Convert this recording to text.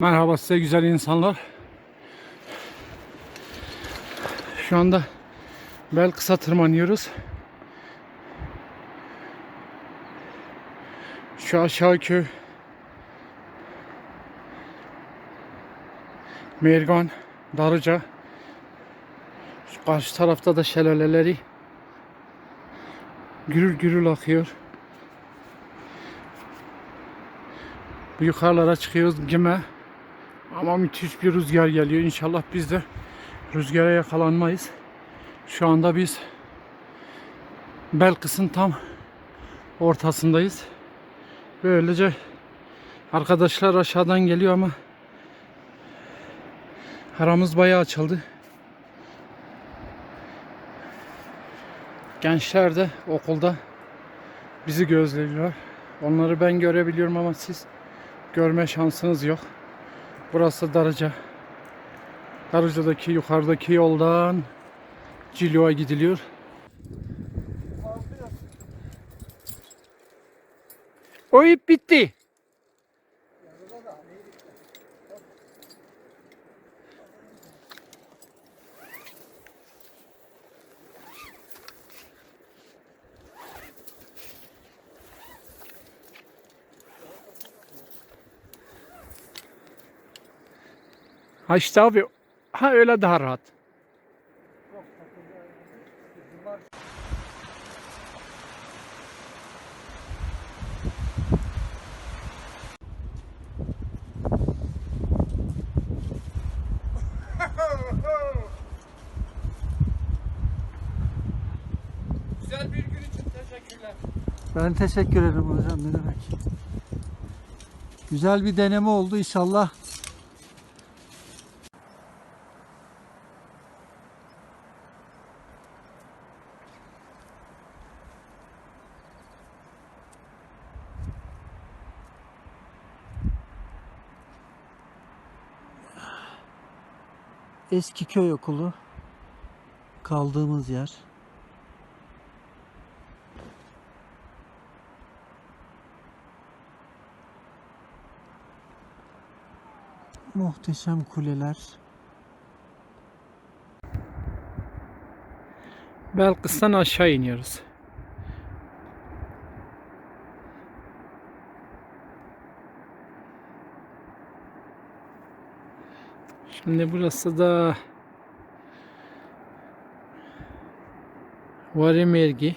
Merhaba size güzel insanlar. Şu anda Belkıs'a tırmanıyoruz. Şu aşağı köy. Mergan, Darıca. Şu karşı tarafta da şelaleleri gürül gürül akıyor. Bu yukarılara çıkıyoruz Gime. Ama müthiş bir rüzgar geliyor. İnşallah biz de rüzgara yakalanmayız. Şu anda biz Belkıs'ın tam ortasındayız. Böylece arkadaşlar aşağıdan geliyor ama aramız bayağı açıldı. Gençler de okulda bizi gözlüyorlar. Onları ben görebiliyorum ama siz görme şansınız yok. Burası Darıca. Darıca'daki yukarıdaki yoldan Cilo'a gidiliyor. O ip bitti. Ha işte abi. Ha öyle daha rahat. Güzel bir gün için teşekkürler. Ben teşekkür ederim hocam ne demek. Güzel bir deneme oldu inşallah. Eski köy okulu kaldığımız yer. Muhteşem kuleler. Belkıs'tan aşağı iniyoruz. Şimdi burası da Varimergi.